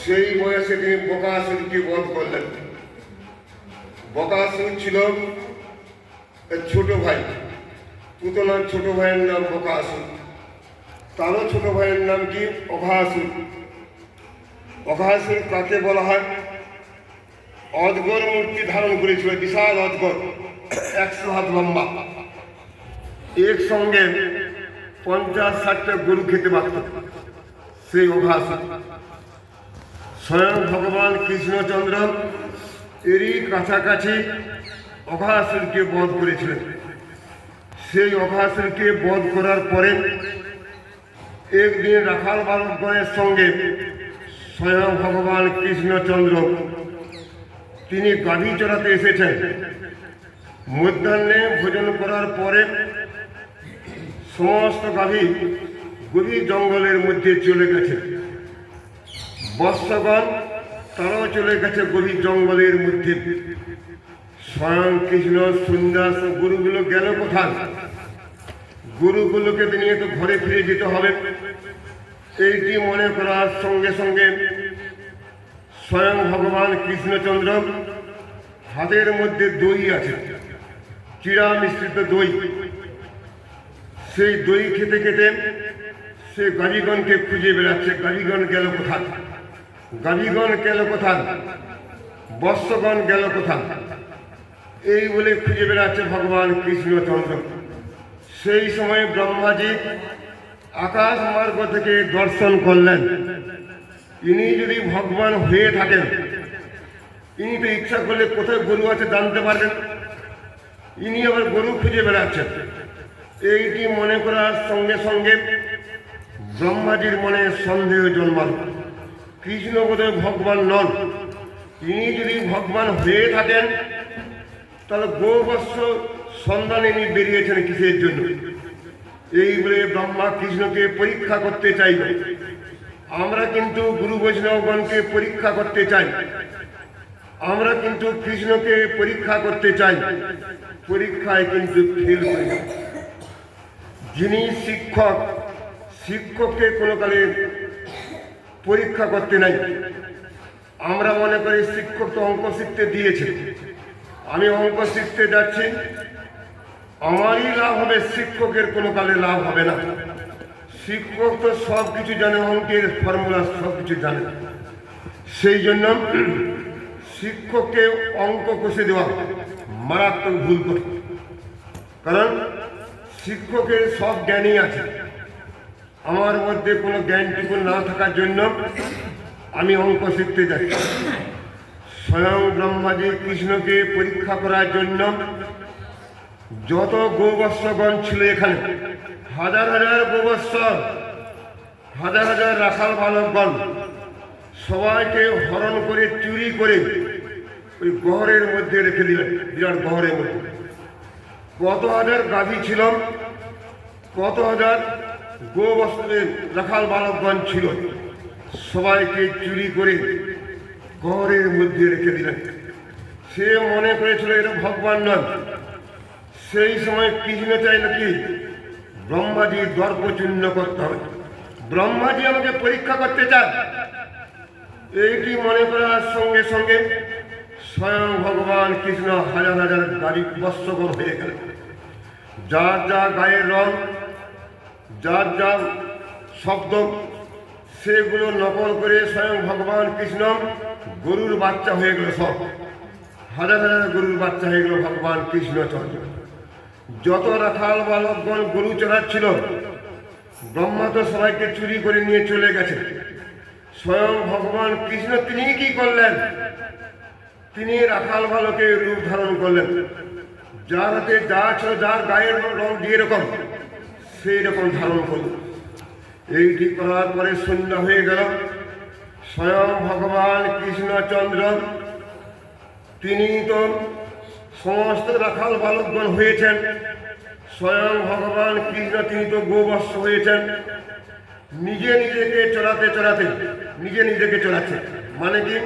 সেই বয়সে তিনি বকাসুরকে বধ করলেন। বকাসুর ছিল ছোট ভাই। পুতনার ছোট ভাইয়ের নাম বকাসুর তারও ছোট ভাইয়ের নাম কি? অঘাসুর অঘাসুর কাকে বলা হয়? অজগর মূর্তি ধারণ করেছিল, বিশাল অজগর, একশো হাত লম্বা। এর সঙ্গে পঞ্চাশ ষাটটা গরু খেতে পারত। সেই অঘাসুর স্বয়ং ভগবান কৃষ্ণচন্দ্র এরই কাছাকাছি অঘাসুরকে বধ করেছিলেন। সেই অঘাসুরকে বধ করার পরে একদিন রাখাল বালকগণের সঙ্গে স্বয়ং ভগবান কৃষ্ণচন্দ্র তিনি গাভী চড়াতে এসেছেন। মধ্যাহ্নে ভোজন করার পরে সমস্ত গাভী গভীর জঙ্গলের মধ্যে চলে গেছে। বৎসগণ তারাও চলে গেছে গভীর জঙ্গলের মধ্যে। স্বয়ং কৃষ্ণ সুন্দাস গুরুগুলো গেল কোথায়? গুরুগুলোকে নিয়ে তো ঘরে ফিরে যেতে হবে। এইটি মনে করার সঙ্গে সঙ্গে স্বয়ং ভগবান কৃষ্ণচন্দ্র হাতের মধ্যে দই আছে, চিরা মিশ্রিত দই। সেই দই খেতে খেতে সে গাড়িগণকে খুঁজে বেড়াচ্ছে। গাড়িগণ গেল কোথায়? গাজীগণ গেল কোথায়? বৎসগণ গেল কোথায়? এই বলে খুঁজে বেড়াচ্ছে ভগবান কৃষ্ণচন্দ্র সেই সময় ব্রহ্মাজি আকাশ মার্গ থেকে দর্শন করলেন। ইনি যদি ভগবান হয়ে থাকেন, ইনি তো ইচ্ছা করলে কোথায় গরু আছে জানতে পারবেন। ইনি আবার গরু খুঁজে বেড়াচ্ছেন। এইটি মনে করার সঙ্গে সঙ্গে ব্রহ্মাজির মনে সন্দেহ জন্মাল। কৃষ্ণ বোধহয় ভগবান নন। তিনি যদি ভগবান হয়ে থাকেন, তাহলে গোবৎস সন্ধানে ইনি বেরিয়েছেন কিসের জন্য? এই বলে ব্রহ্মা কৃষ্ণকে পরীক্ষা করতে চাই আমরা কিন্তু গুরু বৈষ্ণবগণকে পরীক্ষা করতে চাই। আমরা কিন্তু কৃষ্ণকে পরীক্ষা করতে চাই। পরীক্ষায় কিন্তু যিনি শিক্ষক, শিক্ষককে কোনো কালে পরীক্ষা করতে নাই। আমরা মনে করি শিক্ষক তো অঙ্ক শিখতে দিয়েছে। আমি অঙ্ক শিখতে যাচ্ছি। আমারই লাভ হবে, শিক্ষকের কোনো কালে লাভ হবে না। শিক্ষক তো সব কিছু জানে, অঙ্কের ফর্মুলা সব কিছু জানে। সেই জন্য শিক্ষককে অঙ্ক কষে দেওয়া মারাত্মক ভুল করে। কারণ শিক্ষকের সব জ্ঞানই আছে। আমার মধ্যে কোনো জ্ঞানটুকু না থাকার জন্য আমি অঙ্ক শিখতে যাই স্বয়ং ব্রহ্মাজি কৃষ্ণকে পরীক্ষা করার জন্য যত গোবৎসগণ ছিল এখানে, হাজার হাজার গোবৎস হাজার হাজার রাখাল বালকগণ, সবাইকে হরণ করে, চুরি করে ওই গহরের মধ্যে রেখে দিলেন, বিরাট গহরের মধ্যে। কত হাজার গাভী ছিল, কত হাজার গোবস্ত্রের রাখাল বালকগণ ছিল। সবাইকে চুরি করে গহরের মধ্যে রেখে দিলেন। সে মনে করেছিল এটা ভগবান নয়। সেই সময় কৃষ্ণ চাইল কি ব্রহ্মাজি দর্পচূর্ণ করতে হবে। ব্রহ্মাজি আমাকে পরীক্ষা করতে চান এইটি মনে করার সঙ্গে সঙ্গে স্বয়ং ভগবান কৃষ্ণ হাজার হাজার গাড়ি বস্ত্রকর হয়ে গেল যার যা গায়ের রং যার যার শব্দ, সেগুলো নকল করে স্বয়ং ভগবান কৃষ্ণ গরুর বাচ্চা হয়ে গেল সব। হাজার হাজার গরুর বাচ্চা হয়ে গেল ভগবান কৃষ্ণচন্দ্র যত রাখাল বালকগণ গরু চড়াচ্ছিল, ব্রহ্মা তো সবাইকে চুরি করে নিয়ে চলে গেছে। স্বয়ং ভগবান কৃষ্ণ তিনি কি করলেন? তিনি রাখাল বালকের রূপ ধারণ করলেন। যার হাতে যা ছিল, যার গায়ের রং দিয়ে যেরকম সেই রকম ধারণ করলেন এইটি করার পরে শূন্য হয়ে গেল। স্বয়ং ভগবান কৃষ্ণচন্দ্র, তিনি তো সমস্ত রাখাল বালকগণ হয়েছেন। স্বয়ং ভগবান কৃষ্ণ, তিনি তো গোবৎস হয়েছেন। নিজে নিজেকে চড়াতে চড়াতে, নিজে নিজেকে চড়াচ্ছে। মানে কি?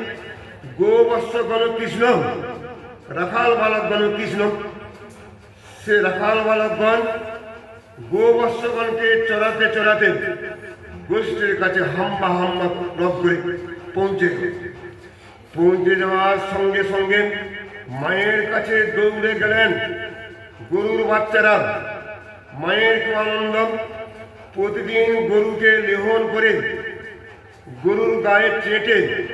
গোবৎস গণ কৃষ্ণ, রাখাল বালকগণ কৃষ্ণ। সে রাখাল বালকগণ গোবৎসগণকে চড়াতে চড়াতে গোষ্ঠীর কাছে হাম্বা হাম্বা করে পৌঁছে। পৌঁছে যাওয়ার সঙ্গে সঙ্গে মায়ের কাছে দৌড়ে গেলেন গরুর বাচ্চারা। মায়ের আনন্দ। প্রতিদিন গরুকে লেহন করে গরুর গায়ে চেটে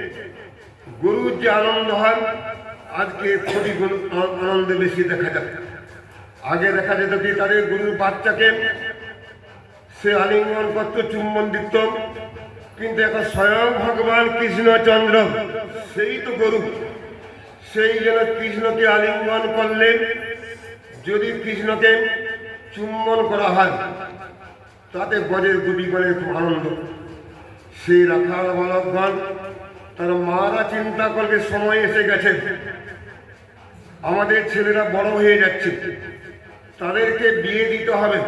গরুর যে আনন্দ হয়, আজকে গরু- আনন্দ বেশি দেখা যায় আগে দেখা যেত কি তাদের গরুর বাচ্চাকে সে আলিঙ্গন করত, চুম্বন দিত। কিন্তু এখন স্বয়ং ভগবান কৃষ্ণচন্দ্র সেই তো গরু। সেই যেন কৃষ্ণকে আলিঙ্গন করলে, যদি কৃষ্ণকে চুম্বন করা হয়, তাতে গজের গোপীগণের খুব আনন্দ। সেই রাখাল বালকগণ, তার মারা চিন্তা করবে, সময় এসে গেছে। আমাদের ছেলেরা বড় হয়ে যাচ্ছে। তাদেরকে বিয়ে দিতে হবে।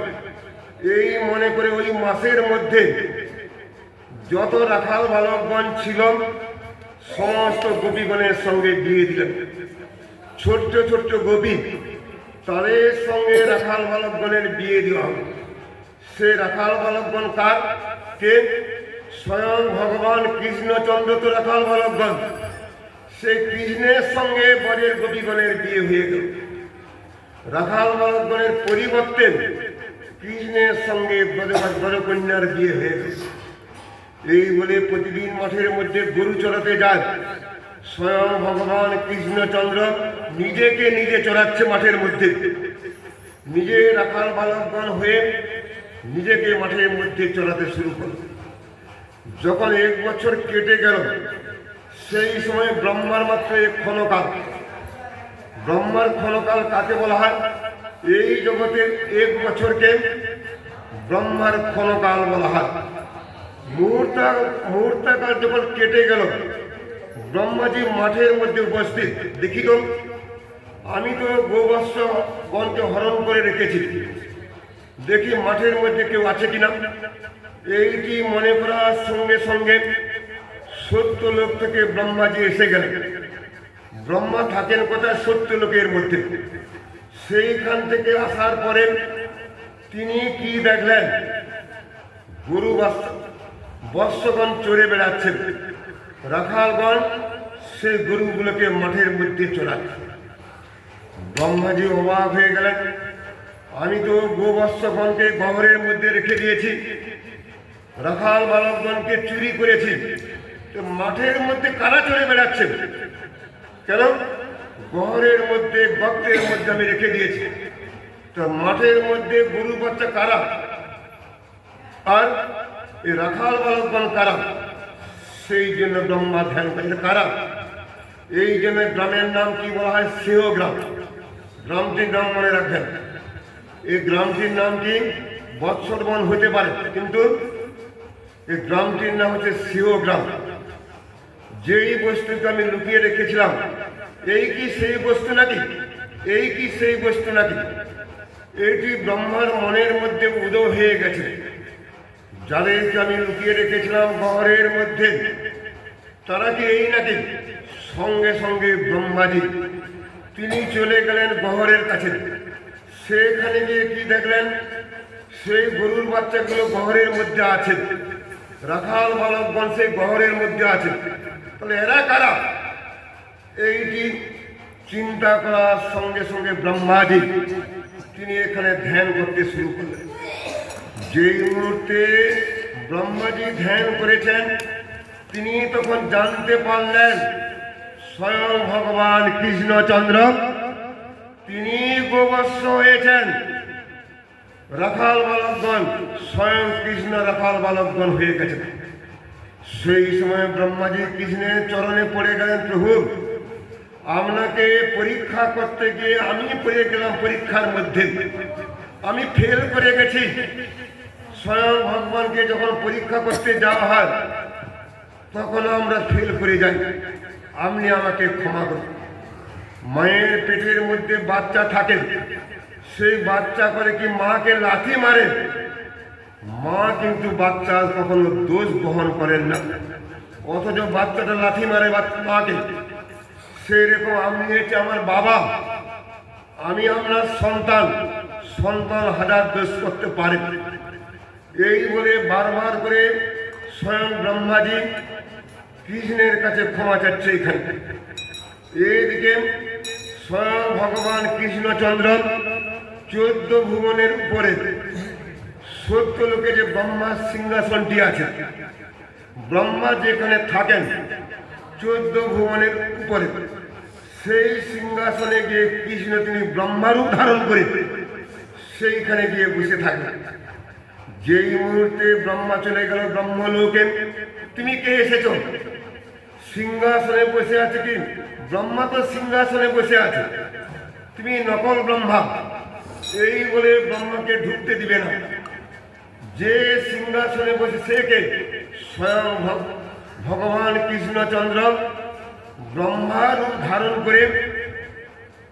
এই মনে করে ওই মাসের মধ্যে যত রাখাল বালকগণ ছিল, সমস্ত গোপীগণের সঙ্গে বিয়ে দিলেন। ছোট্ট ছোট্ট গোপী, তাদের সঙ্গে রাখাল বালকগণের বিয়ে দেওয়া হবে। সে রাখাল বালকগণ কার? কে? স্বয়ং ভগবান কৃষ্ণচন্দ্র তো রাখাল বালকগণ। সে কৃষ্ণের সঙ্গে বরের গোপীগণের বিয়ে হয়ে গেল। রাখাল বালকগণের পরিবর্তে কৃষ্ণের সঙ্গে ব্রজকন্যার বিয়ে হয়ে গেল এই বলে প্রতিদিন মাঠের মধ্যে গরু চড়াতে যায়। স্বয়ং ভগবান কৃষ্ণচন্দ্র নিজেকে নিজে চড়াচ্ছে মাঠের মধ্যে। নিজে রাখাল বালকগণ হয়ে নিজেকে মাঠের মধ্যে চড়াতে শুরু করল। যখন এক বছর কেটে গেল, সেই সময় ব্রহ্মার মাত্র এক ক্ষণকাল। ব্রহ্মার ক্ষণকাল কাকে বলা হয়? এই জগতের এক বছরকে ব্রহ্মার ক্ষণকাল বলা হয়। মুহূর্ত, মুহূর্তকাল যখন কেটে গেল, ব্রহ্মাজি মাঠের মধ্যে উপস্থিত। দেখি তো, আমি তো গোবৎস গণকে হরণ করে রেখেছি। দেখি মাঠের মধ্যে কেউ আছে কিনা। এইটি মনে করার সঙ্গে সঙ্গে সত্য লোক থেকে ব্রহ্মাজি এসে গেলেন। ব্রহ্মা থাকেন কোথায় সত্য লোকের মধ্যে। সেইখান থেকে আসার পরে তিনি কি দেখলেন? গরু বৎসগণ চড়ে বেড়াচ্ছেন। রাখালগণ সেই গরুগুলোকে মাঠের মধ্যে চড়াচ্ছে ব্রহ্মাজি অবাক হয়ে গেলেন। আমি তো গোবৎসগণকে গহরের মধ্যে রেখে দিয়েছি। রাখাল বালকগণকে চুরি করেছি। তো মাঠের মধ্যে কারা চড়ে বেড়াচ্ছে? কেন গহরের মধ্যে গর্তের মধ্যে আমি রেখে দিয়েছি। তো মাঠের মধ্যে গরু বাচ্চা কারা? আর এই রাখাল বালকগণ কারা? সেই জন্য ব্রহ্মা ধ্যান করে কারা? এই জন্য গ্রামের নাম কি বলা হয়? সিংহ গ্রাম। গ্রামটির নাম মনে রাখবেন। এই গ্রামটির নাম কি? বৎসরবন হতে পারে, কিন্তু এই গ্রামটির নাম হচ্ছে সিংহ গ্রাম। যেই বস্তুকে আমি লুকিয়ে রেখেছিলাম এই কি সেই বস্তু নাকি এই কি সেই বস্তু নাকি এইটি ব্রহ্মার মনের মধ্যে উদয় হয়ে গেছে। যাদেরকে আমি লুকিয়ে রেখেছিলাম গহরের মধ্যে, তারা কি এই নাকি? সঙ্গে সঙ্গে ব্রহ্মাজি, তিনি চলে গেলেন গহরের কাছে। সেখানে গিয়ে কি দেখলেন? সেই গরুর বাচ্চাগুলো গহরের মধ্যে আছে। রাখাল বালকগণ সেই গহরের মধ্যে আছে। তাহলে এরা কারা? এইটি চিন্তা করার সঙ্গে সঙ্গে ব্রহ্মাজি তিনি এখানে ধ্যান করতে শুরু করলেন। যেই মুহূর্তে ব্রহ্মাজি ধ্যান করেছেন, তিনি তখন জানতে পারলেন, স্বয়ং ভগবান কৃষ্ণচন্দ্র, তিনি গোবৎস হয়েছেন রাখাল বালকগণ, স্বয়ং কৃষ্ণ রাখাল বালকগণ হয়ে গেছেন। সেই সময় ব্রহ্মাজি কৃষ্ণের চরণে পড়ে গেলেন প্রভু। আপনাকে পরীক্ষা করতে গিয়ে আমি পড়ে গেলাম পরীক্ষার মধ্যে। আমি ফেল করে গেছি। স্বয়ং ভগবানকে যখন পরীক্ষা করতে যাওয়া হয় তখন আমরা ফেল করে যাই। আপনি আমাকে ক্ষমা করুন। মায়ের পেটের মধ্যে বাচ্চা থাকে, সেই বাচ্চা করে কি মাকে লাথি মারে? মা কিন্তু বাচ্চা কখনো দোষ বহন করেন না। অথচ বাচ্চাটা লাথি মারে মাকে। সেই রকম আমি হচ্ছে আমার বাবা। আমি আপনার সন্তান। সন্তান হাজার দোষ করতে পারে। এই বলে বারবার করে স্বয়ং ব্রহ্মাজি কৃষ্ণের কাছে ক্ষমা চাচ্ছে এখানে। এইদিকে স্বয়ং ভগবান কৃষ্ণচন্দ্র চোদ্দ ভুবনের উপরে সত্য লোকে যে ব্রহ্মার সিংহাসনটি আছে, ব্রহ্মা যেখানে থাকেন চোদ্দ ভুবনের উপরে। সেই সিংহাসনে গিয়ে কৃষ্ণ তিনি ব্রহ্মারূপ ধারণ করে সেইখানে গিয়ে বসে থাকেন যেই মুহূর্তে ব্রহ্মা চলে গেল ব্রহ্মলোকে তুমি কে এসেছ? সিংহাসনে বসে আছে কি? ব্রহ্মা তো সিংহাসনে বসে আছে। তুমি নকল ব্রহ্মা। এই বলে ব্রহ্মাকে ঢুকতে দিবে না। যে সিংহাসনে বসে সে কে? স্বয়ং ভগবান কৃষ্ণচন্দ্র ব্রহ্মার রূপ ধারণ করে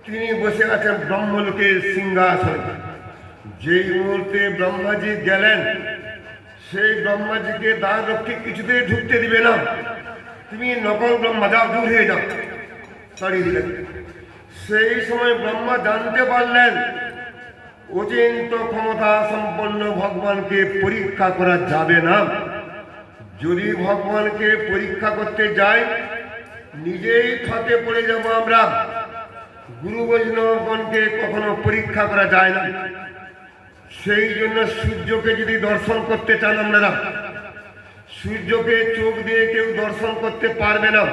তিনি বসে আছেন ব্রহ্মলোকের সিংহাসন। যেই মুহূর্তে ব্রহ্মাজি গেলেন, সেই ব্রহ্মাজিকে দ্বার রক্ষী কিছুতেই ঢুকতে দিবে না। তুমি নকল ব্রহ্মা, যাও দূর হয়ে যাও। সরিয়ে দিলেন। সেই সময় ব্রহ্মা জানতে পারলেন, অচিন্ত ক্ষমতা সম্পন্ন ভগবানকে পরীক্ষা করা যাবে না। যদি ভগবানকে পরীক্ষা করতে যাই, নিজেই ফাঁকে পড়ে যাব আমরা। গুরু বৈষ্ণবগণকে কখনো পরীক্ষা করা যায় না। সেই জন্য সূর্যকে যদি দর্শন করতে চান আপনারা, সূর্যকে চোখ দিয়ে কেউ দর্শন করতে পারবে না।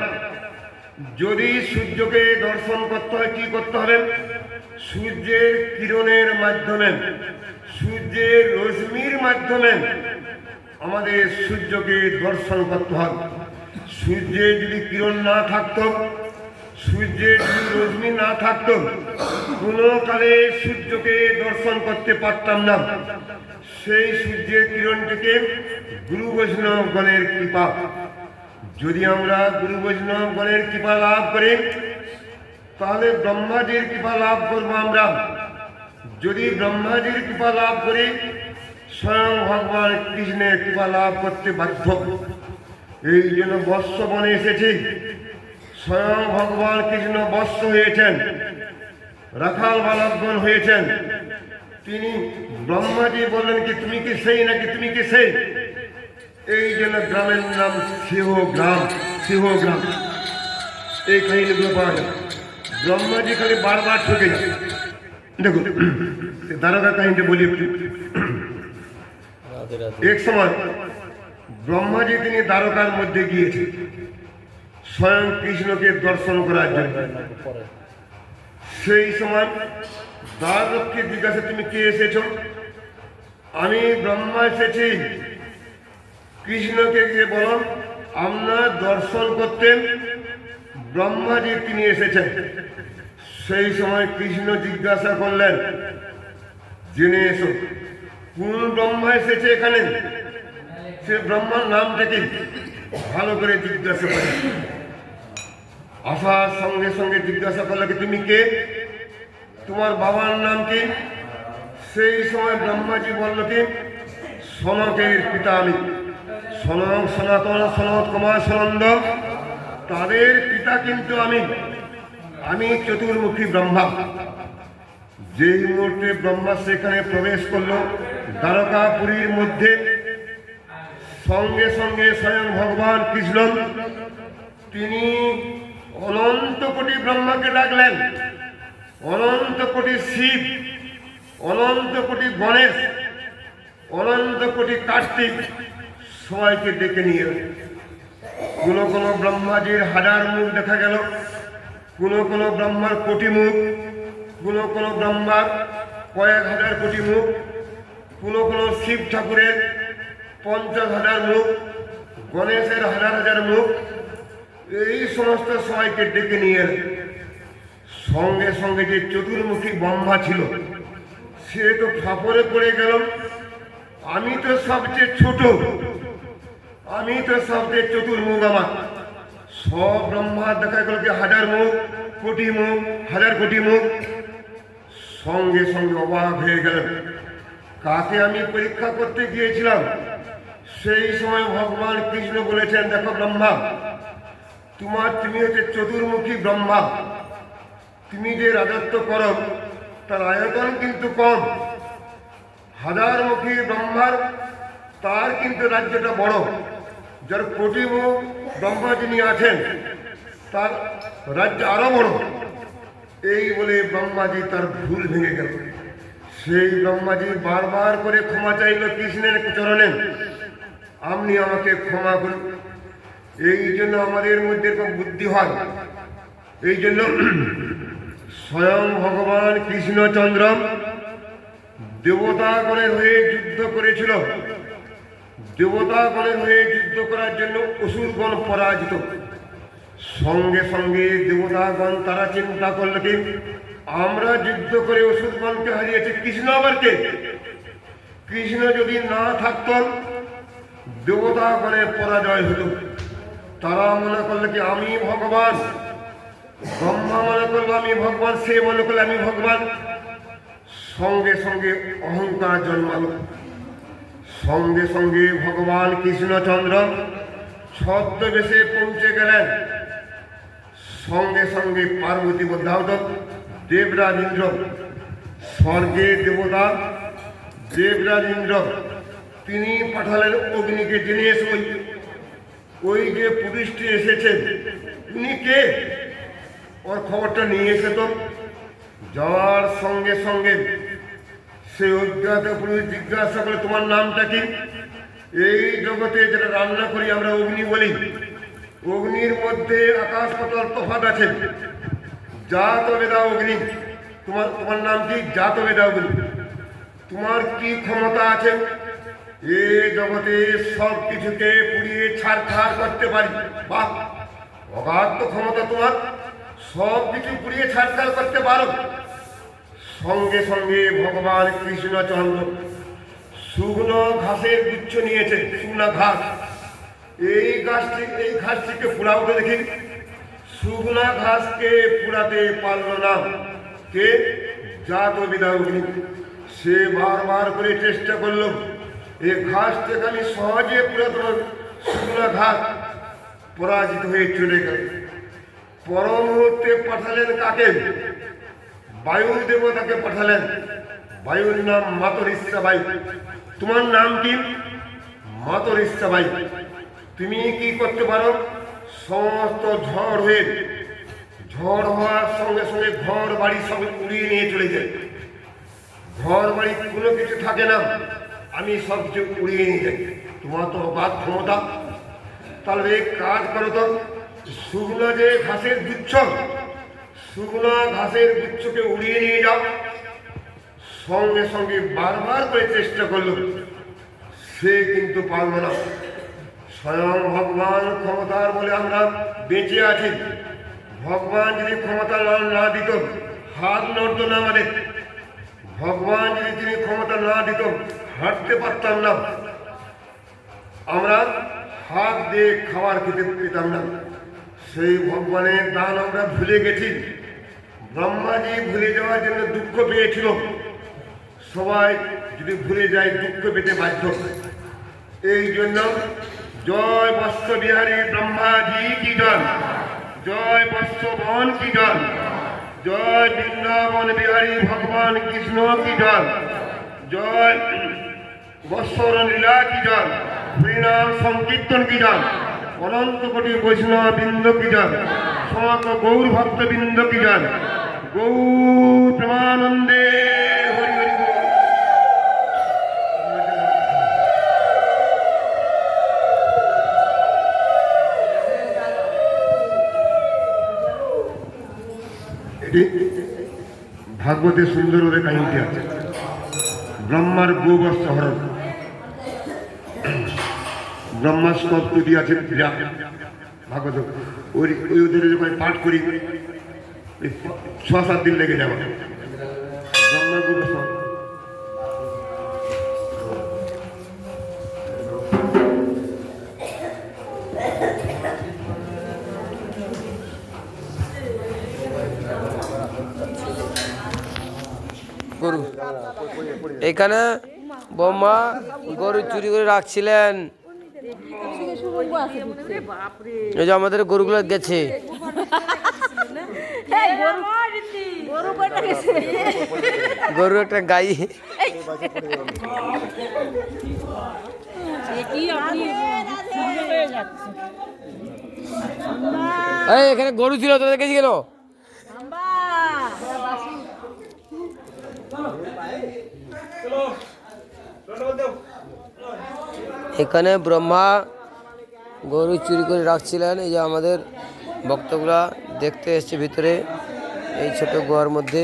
যদি সূর্যকে দর্শন করতে হয়, কি করতে হবে? সূর্যের কিরণের মাধ্যমে, সূর্যের রশ্মির মাধ্যমে আমাদের সূর্যকে দর্শন করতে হবে। সূর্যের যদি কিরণ না থাকতো সূর্যের যদি রশ্মি না থাকতো, কোনো কালে সূর্যকে দর্শন করতে পারতাম না। সেই সূর্যের কিরণটিকে গুরু বৈষ্ণবগণের কৃপা। যদি আমরা গুরু বৈষ্ণবগণের কৃপা লাভ করি, তাহলে ব্রহ্মাজির কৃপা লাভ করব আমরা। যদি ব্রহ্মাজির কৃপা লাভ করি স্বয়ং ভগবান কৃষ্ণের কৃপা লাভ করতে বাধ্য। এই জন্য বৎস বনে এসেছি। স্বয়ং ভগবান কৃষ্ণ বৎস হয়েছেন। রাখাল বালকগণ হয়েছেন। তিনি ব্রহ্মাজি বললেন কি, তুমি কি সেই নাকি তুমি কি সেই? এই জন্য গ্রামের নাম সিংহ গ্রাম সিংহ গ্রাম। এই কাহিনীগুলো পাওয়া যায়। ব্রহ্মাজি খালি বারবার ঠকে যায়। দেখুন দ্বারকা কাহিনীটা বলি। এক সময় ব্রহ্মাজি তিনি দ্বারকার মধ্যে গিয়েছে স্বয়ং কৃষ্ণকে দর্শন করার জন্য। সেই সময় দ্বারককে জিজ্ঞাসা তুমি কে এসেছ? আমি ব্রহ্মা এসেছি। কৃষ্ণকে গিয়ে বলো আপনার দর্শন করতেন ব্রহ্মাজি তিনি এসেছেন। সেই সময় কৃষ্ণ জিজ্ঞাসা করলেন জেনে এসো। কোন ব্রহ্মা এসেছে এখানে? সে ব্রহ্মার নামটাকে ভালো করে জিজ্ঞাসা করে। আসার সঙ্গে সঙ্গে জিজ্ঞাসা করলে কি, তুমি কে? তোমার বাবার নাম কি? সেই সময় ব্রহ্মাজি বলল কি, সনকের পিতা আমি। সনক সনাতন সনত কুমার, সনন্দ, তাদের পিতা কিন্তু আমি। আমি চতুর্মুখী ব্রহ্মা। যেই মুহূর্তে ব্রহ্মা সেখানে প্রবেশ করল, দ্বারকাপুরীর মধ্যে সঙ্গে সঙ্গে স্বয়ং ভগবান কৃষ্ণ, তিনি অনন্ত কোটি ব্রহ্মাকে ডাকলেন অনন্ত কোটি শিব, অনন্ত কোটি গণেশ, অনন্ত কোটি কার্তিক সবাইকে ডেকে নিয়ে। কোনো কোনো ব্রহ্মাজির হাজার মুখ দেখা গেল, কোনো কোনো ব্রহ্মার কোটি মুখ কোনো কোনো ব্রহ্মার কয়েক হাজার কোটি মুখ কোনো কোনো শিব ঠাকুরের পঞ্চাশ হাজার মুখ, গণেশের হাজার হাজার মুখ, এই সমস্ত সবাইকে ডেকে নিয়ে। সঙ্গে সঙ্গে যে চতুর্মুখী ব্রহ্মা ছিল, সে তো ফাপরে পড়ে গেল আমি তো সবচেয়ে ছোট, আমি তো সবচেয়ে চতুর্মুখ আমার। সব ব্রহ্মা দেখা গেল কি হাজার মুখ, কোটি মুখ, হাজার কোটি মুখ। সঙ্গে সঙ্গে অবাক হয়ে গেলেন। কাকে আমি পরীক্ষা করতে গিয়েছিলাম? সেই সময় ভগবান কৃষ্ণ বলেছেন, দেখো ব্রহ্মা, তোমার, তুমি হচ্ছে চতুর্মুখী ব্রহ্মা। তুমি যে রাজত্ব করো, তার আয়তন কিন্তু কম। হাজারমুখী ব্রহ্মার, তার কিন্তু রাজ্যটা বড়। যার কোটি মুখ ব্রহ্মা যিনি আছেন, তার রাজ্য আরও বড়। এই বলে ব্রহ্মাজি তার ভুল ভেঙে গেল। সেই ব্রহ্মাজি বারবার করে ক্ষমা চাইল কৃষ্ণের চরণে। আপনি আমাকে ক্ষমা করুন। এই জন্য আমাদের মধ্যে এরকম বুদ্ধি হয়। এই জন্য স্বয়ং ভগবান কৃষ্ণচন্দ্র দেবতাগণের হয়ে যুদ্ধ করেছিল। দেবতাগণের হয়ে যুদ্ধ করার জন্য অসুরগণ পরাজিত। সঙ্গে সঙ্গে দেবতাগণ তারা চিন্তা করল কি, আমরা যুদ্ধ করে অসুরগণকে হারিয়েছি কৃষ্ণ আবার কে কৃষ্ণ যদি না থাকত দেবতাগণের পরাজয় হতো। তারা মনে করল কি, আমি ভগবান। ব্রহ্মা মনে করল, আমি ভগবান, সে মনে করল, আমি ভগবান। সঙ্গে সঙ্গে অহংকার জন্মাল। সঙ্গে সঙ্গে ভগবান কৃষ্ণচন্দ্র ছদ্মবেশে পৌঁছে গেলেন। সঙ্গে সঙ্গে পার্বতী বদ্ধাহত দেবরাজ ইন্দ্র, স্বর্গে দেবতা দেবরাজ ইন্দ্র, তিনি পাঠালেন অগ্নিকে জেনে এসে ওই ওই যে পুলিশটি এসেছে তিনি কে? ওর খবরটা নিয়ে এসে তো। যাওয়ার সঙ্গে সঙ্গে সে অজ্ঞাত পুরুষ জিজ্ঞাসা করে তোমার নামটা কি? এই জগতে যেটা রান্না করি আমরা অগ্নি বলি। অগ্নির মধ্যে আকাশ পাতাল তফাৎ আছে। জাত বেদা অগ্নি। তোমার তোমার নাম কি? জাত বেদা অগ্নি। তোমার কি ক্ষমতা আছে? এ জগতে সব কিছুকে পুড়িয়ে ছাড় করতে পারি। অগাধ তো ক্ষমতা তোমার। সব কিছু পুড়িয়ে ছাড় করতে পারো। সঙ্গে সঙ্গে ভগবান কৃষ্ণচন্দ্র শুকনো ঘাসের গুচ্ছ নিয়েছে, শুকনো ঘাস। এই গাছটি এই ঘাসটিকে পুরাওতে দেখি। শুকনো ঘাসকে পুরাতে পারল না। কে? জাত বিদা অগ্নি। সে বারবার করে চেষ্টা করল। এই ঘাসটাকে আমি সহজে পুরাতন শুকনো ঘাস পরাজিত হয়ে চলে গেল। পর মুহূর্তে পাঠালেন কাকে? বায়ু দেবতাকে পাঠালেন। বায়ুর নাম মাতর মাতরিষ্ঠাবাই তোমার নাম কি? মাতর মাতরিষ্ঠাবাই তুমি কি করতে পারো? সমস্ত ঝড় হয়ে ঝড় হওয়ার সঙ্গে সঙ্গে ঘর বাড়ি সব উড়িয়ে নিয়ে চলে যায়। ঘর বাড়ি কোনো কিছু থাকে না। আমি সব কিছু উড়িয়ে নিয়ে যাই। তোমার তো অবাধ ক্ষমতা। তাহলে কাজ করো তো, শুকনো যে ঘাসের গুচ্ছ, শুকনো ঘাসের গুচ্ছকে উড়িয়ে নিয়ে যাও। সঙ্গে সঙ্গে বারবার করে চেষ্টা করল সে কিন্তু পারল না। স্বয়ং ভগবান ক্ষমতার বলে আমরা বেঁচে আছি। ভগবান যদি ক্ষমতা না দিত, হাত নড়তো না আমাদের। ভগবান যদি তিনি ক্ষমতা না দিত, হাঁটতে পারতাম না। আমরা হাত দিয়ে খাবার খেতে পেতাম না। সেই ভগবানের দান আমরা ভুলে গেছি। ব্রহ্মাজি ভুলে যাওয়ার জন্য দুঃখ পেয়েছিল। সবাই যদি ভুলে যায়, দুঃখ পেতে বাধ্য এই জন্য জয় বৎস বিহারী ব্রহ্মাজি কি জন জয় বৎস বন কি জন জয় বৃন্দাবন বিহারী ভগবান কৃষ্ণ কি জন জয় বৎসর লীলা কি জন হরিনাম সংকীর্তন কি জন অনন্ত কোটি বৈষ্ণব বৃন্দ কি জন সমগ্র গৌর ভক্ত বৃন্দ কি জন গৌর প্রেমানন্দে ভাগবতে সুন্দরভাবে কাহিনীটি আছে। ব্রহ্মার গোবর শহর। ব্রহ্মার স্তুতি আছে ভাগবত। ওই ওই ওদের পাঠ করি ছ সাত দিন লেগে যাওয়া এখানে বোমা গরু চুরি করে রাখছিলেন। এই যে আমাদের গরুগুলো গেছে। গরু গেছে? একটা গাই। এখানে গরু ছিল তোদের দেখেছি কেন এখানে ব্রহ্মা গরু চুরি করে রাখছিলেন। এই যে আমাদের ভক্তগুলা দেখতে এসছে ভিতরে, এই ছোট গুহার মধ্যে।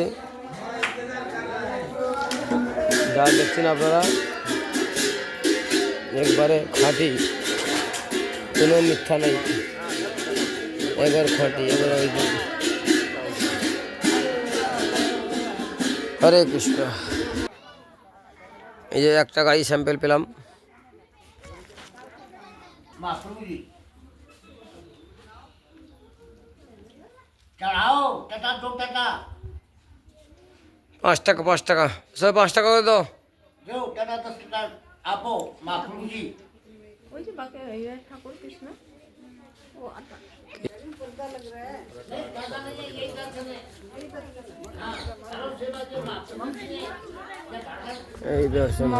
যা দেখছেন আপনারা, একবারে খাঁটি। কোনো মিথ্যা নেই। একবার খাঁটি ওই হরে কৃষ্ণ। এই যে একটা গাড়ি স্যাম্পেল পেলাম। পাঁচ টাকা পাঁচ টাকা। সব পাঁচ টাকা করে দাও। ঠাকুর কৃষ্ণ। এই দর্শন